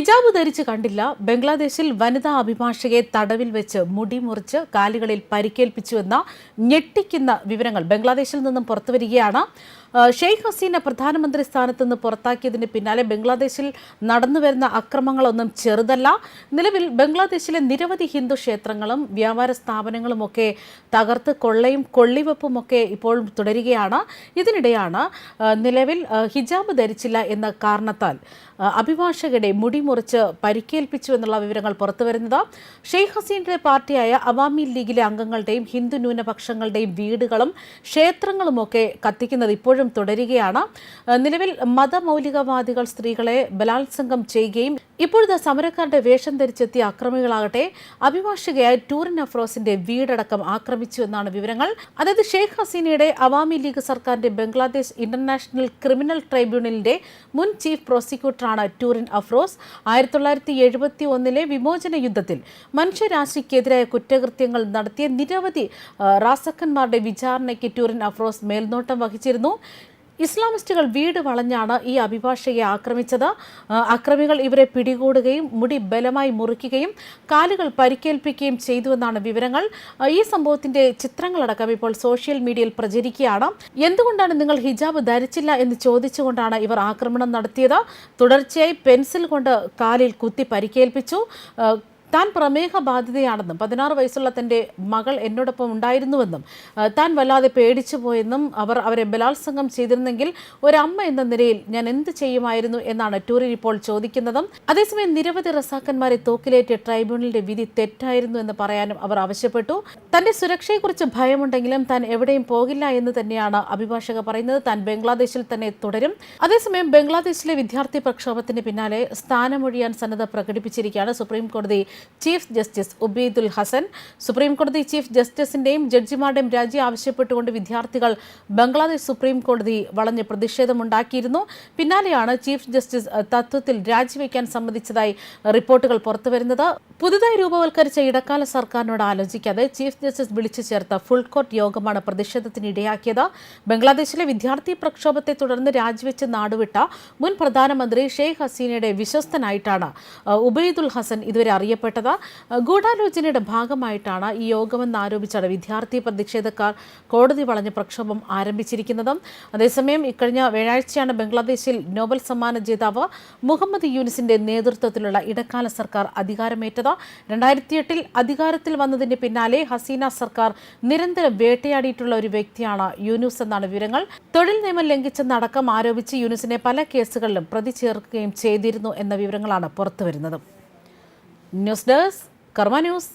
ഹിജാബ് ധരിച്ച് കണ്ടില്ല. ബംഗ്ലാദേശിൽ വനിതാ അഭിഭാഷകയെ തടവിൽ വെച്ച് മുടി മുറിച്ച് കാലുകളിൽ പരിക്കേൽപ്പിച്ചുവെന്ന ഞെട്ടിക്കുന്ന വിവരങ്ങൾ ബംഗ്ലാദേശിൽ നിന്നും പുറത്തുവരികയാണ്. ഷെയ്ഖ് ഹസീന പ്രധാനമന്ത്രി സ്ഥാനത്ത് നിന്ന് പുറത്താക്കിയതിന് പിന്നാലെ ബംഗ്ലാദേശിൽ നടന്നുവരുന്ന അക്രമങ്ങളൊന്നും ചെറുതല്ല. നിലവിൽ ബംഗ്ലാദേശിലെ നിരവധി ഹിന്ദു ക്ഷേത്രങ്ങളും വ്യാപാര സ്ഥാപനങ്ങളുമൊക്കെ തകർത്ത് കൊള്ളയും കൊള്ളിവെപ്പും ഒക്കെ ഇപ്പോഴും തുടരുകയാണ്. ഇതിനിടെയാണ് നിലവിൽ ഹിജാബ് ധരിച്ചില്ല എന്ന കാരണത്താൽ അഭിഭാഷകരെ മുടിമുറിച്ച് മുടി മുറിച്ച് പരിക്കേൽപ്പിച്ചു എന്നുള്ള വിവരങ്ങൾ പുറത്തുവരുന്നത്. ഷെയ്ഖ് ഹസീനയുടെ പാർട്ടിയായ അവാമി ലീഗിലെ അംഗങ്ങളുടെയും ഹിന്ദു ന്യൂനപക്ഷങ്ങളുടെയും വീടുകളും ക്ഷേത്രങ്ങളുമൊക്കെ കത്തിക്കുന്നത് ഇപ്പോഴും തുടരുകയാണ്. നിലവിൽ മതമൗലികവാദികൾ സ്ത്രീകളെ ബലാത്സംഗം ചെയ്യുകയും ഇപ്പോഴത്തെ സമരക്കാരുടെ വേഷം ധരിച്ചെത്തിയ അക്രമികളാകട്ടെ അഭിഭാഷകയായ ടൂറിൻ അഫ്രോസിന്റെ വീടടക്കം ആക്രമിച്ചു എന്നാണ് വിവരങ്ങൾ. അതായത് ഷെയ്ഖ് ഹസീനയുടെ അവാമി ലീഗ് സർക്കാരിന്റെ ബംഗ്ലാദേശ് ഇന്റർനാഷണൽ ക്രിമിനൽ ട്രൈബ്യൂണലിന്റെ മുൻ ചീഫ് പ്രോസിക്യൂട്ടറാണ് ടൂറിൻ അഫ്രോസ്. ആയിരത്തി തൊള്ളായിരത്തി എഴുപത്തി ഒന്നിലെ വിമോചന യുദ്ധത്തിൽ മനുഷ്യരാശിക്കെതിരായ കുറ്റകൃത്യങ്ങൾ നടത്തിയ നിരവധി റാസക്കന്മാരുടെ വിചാരണയ്ക്ക് ടൂറിൻ അഫ്രോസ് മേൽനോട്ടം വഹിച്ചിരുന്നു. ഇസ്ലാമിസ്റ്റുകൾ വീട് വളഞ്ഞാണ് ഈ അഭിഭാഷകയെ ആക്രമിച്ചത്. അക്രമികൾ ഇവരെ പിടികൂടുകയും മുടി ബലമായി മുറിക്കുകയും കാലുകൾ പരിക്കേൽപ്പിക്കുകയും ചെയ്തുവെന്നാണ് വിവരങ്ങൾ. ഈ സംഭവത്തിന്റെ ചിത്രങ്ങളടക്കം ഇപ്പോൾ സോഷ്യൽ മീഡിയയിൽ പ്രചരിക്കുകയാണ്. എന്തുകൊണ്ടാണ് നിങ്ങൾ ഹിജാബ് ധരിച്ചില്ല എന്ന് ചോദിച്ചുകൊണ്ടാണ് ഇവർ ആക്രമണം നടത്തിയത്? തുടർച്ചയായി പെൻസിൽ കൊണ്ട് കാലിൽ കുത്തി പരിക്കേൽപ്പിച്ചു. താൻ പ്രമേഹ ബാധിതയാണെന്നും പതിനാറ് വയസ്സുള്ള തന്റെ മകൾ എന്നോടൊപ്പം ഉണ്ടായിരുന്നുവെന്നും താൻ വല്ലാതെ പേടിച്ചു പോയെന്നും അവർ അവരെ ബലാത്സംഗം ചെയ്തിരുന്നെങ്കിൽ ഒരമ്മ എന്ന നിലയിൽ ഞാൻ എന്ത് ചെയ്യുമായിരുന്നു എന്നാണ് ടൂറിൻ ഇപ്പോൾ ചോദിക്കുന്നതും. അതേസമയം നിരവധി റസാക്കന്മാരെ തോക്കിലേറ്റ് ട്രൈബ്യൂണലിന്റെ വിധി തെറ്റായിരുന്നു എന്ന് പറയാനും അവർ ആവശ്യപ്പെട്ടു. തന്റെ സുരക്ഷയെക്കുറിച്ച് ഭയമുണ്ടെങ്കിലും താൻ എവിടെയും പോകില്ല എന്ന് തന്നെയാണ് അഭിഭാഷക പറയുന്നത്. താൻ ബംഗ്ലാദേശിൽ തന്നെ തുടരും. അതേസമയം ബംഗ്ലാദേശിലെ വിദ്യാർത്ഥി പ്രക്ഷോഭത്തിന് പിന്നാലെ സ്ഥാനമൊഴിയാൻ സന്നദ്ധ പ്രകടിപ്പിച്ചിരിക്കുകയാണ് സുപ്രീം കോടതി ചീഫ് ജസ്റ്റിസ് ഉബൈദുൽ ഹസൻ. സുപ്രീംകോടതി ചീഫ് ജസ്റ്റിസിന്റെയും ജഡ്ജിമാരുടെയും രാജി ആവശ്യപ്പെട്ടുകൊണ്ട് വിദ്യാർത്ഥികൾ ബംഗ്ലാദേശ് സുപ്രീം കോടതി വളഞ്ഞ് പ്രതിഷേധമുണ്ടാക്കിയിരുന്നു. പിന്നാലെയാണ് ചീഫ് ജസ്റ്റിസ് തത്വത്തിൽ രാജിവെക്കാൻ സമ്മതിച്ചതായി റിപ്പോർട്ടുകൾ പുറത്തുവരുന്നത്. പുതുതായി രൂപവൽക്കരിച്ച ഇടക്കാല സർക്കാരിനോട് ആലോചിക്കാതെ ചീഫ് ജസ്റ്റിസ് വിളിച്ചു ചേർത്ത ഫുൾ കോർട്ട് യോഗമാണ് പ്രതിഷേധത്തിന് ഇടയാക്കിയത്. ബംഗ്ലാദേശിലെ വിദ്യാർത്ഥി പ്രക്ഷോഭത്തെ തുടർന്ന് രാജിവെച്ച് നാടുവിട്ട മുൻ പ്രധാനമന്ത്രി ഷെയ്ഖ് ഹസീനയുടെ വിശ്വസ്തനായിട്ടാണ് ഉബൈദുൽ ഹസൻ ഇതുവരെ അറിയപ്പെട്ടത്. ഗൂഢാലോചനയുടെ ഭാഗമായിട്ടാണ് ഈ യോഗമെന്ന് ആരോപിച്ചാണ് വിദ്യാർത്ഥി പ്രതിഷേധക്കാർ കോടതി വളഞ്ഞ് പ്രക്ഷോഭം ആരംഭിച്ചിരിക്കുന്നത്. അതേസമയം ഇക്കഴിഞ്ഞ വ്യാഴാഴ്ചയാണ് ബംഗ്ലാദേശിൽ നോബൽ സമ്മാന ജേതാവ് മുഹമ്മദ് യൂനിസിന്റെ നേതൃത്വത്തിലുള്ള ഇടക്കാല സർക്കാർ അധികാരമേറ്റത്. രണ്ടായിരത്തി എട്ടിൽ അധികാരത്തിൽ വന്നതിന് പിന്നാലെ ഹസീന സർക്കാർ നിരന്തരം വേട്ടയാടിയിട്ടുള്ള ഒരു വ്യക്തിയാണ് യൂനുസ് എന്നാണ് വിവരങ്ങൾ. തൊഴിൽ നിയമം ലംഘിച്ചെന്നടക്കം ആരോപിച്ച് യൂനുസിനെ പല കേസുകളിലും പ്രതി ചേർക്കുകയും ചെയ്തിരുന്നു എന്ന വിവരങ്ങളാണ് പുറത്തുവരുന്നത്. News desk Karma news.